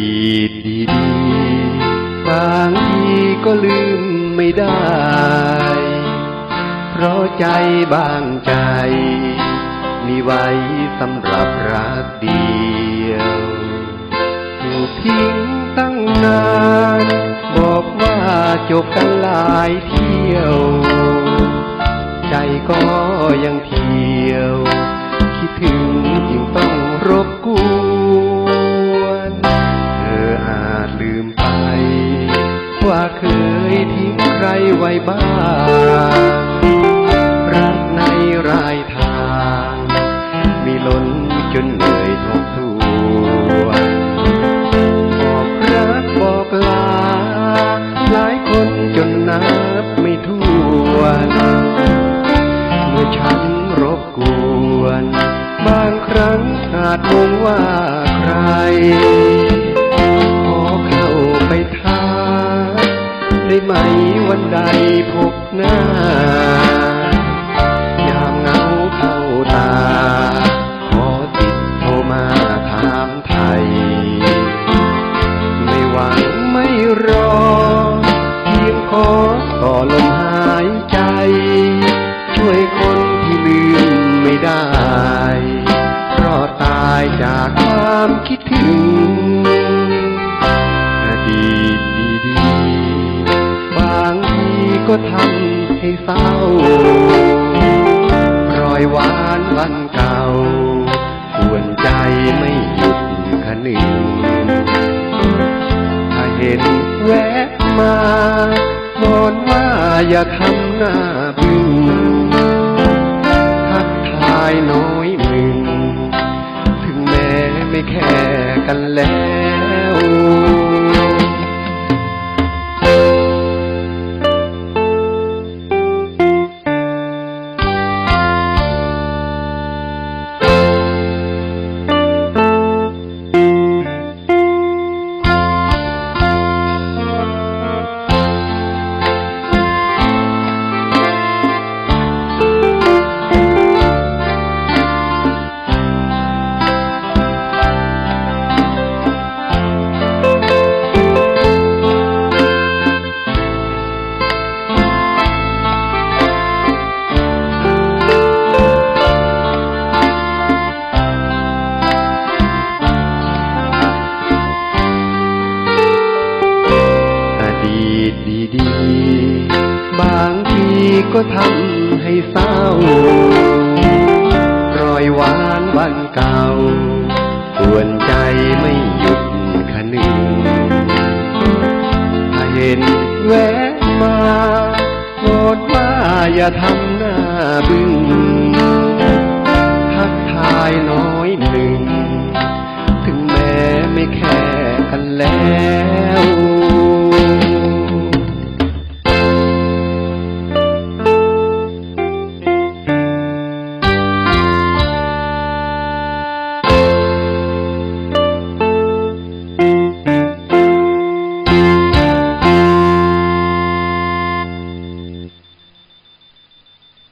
ดีตดีดีบางทีก็ลืมไม่ได้ เพราะใจบางใจ มีไว้สำหรับรักเดียวถูกทิ้งตั้งนาน บอกว่าจบกันหลายเที่ยว ใจก็ยังเที่ยว คิดถึงยิ่งต้องรบกวน เคยทิ้งใครไว้บ้างรักในรายทาง มีล้นจนเหนื่อยทบทวนบอกรักบอกลา หลายคนจนนับไม่ถ้วน เมื่อฉันรบกวน บางครั้งอาจงงว่าใคร ได้ไหมวันใดพบหน้า ยามเหงาเข้าตา ขอติดโทรมาถามไทย ไม่หวังไม่รอเพียงขอต่อลมหายใจ ช่วยคนที่ลืมไม่ได้ เพราะตายจากความคิดถึง ก็ทำให้เศร้ารอยหวานวันเก่ากวนใจไม่หยุดคนึงถ้าเห็นแวะมาบอนว่าอย่าทำหน้าบึ้งทักทายน้อยหนึ่งถึงแม้ไม่แค่กันแล้ว ก็ทำให้เศร้ารอยหวานวันเก่ากวนใจไม่หยุดคนึงถ้าเห็นแวะมาโปรดว่าอย่าทำหน้าบึ้งทักทายน้อยหนึ่ง ถึงแม้ไม่แค่กันแล้ว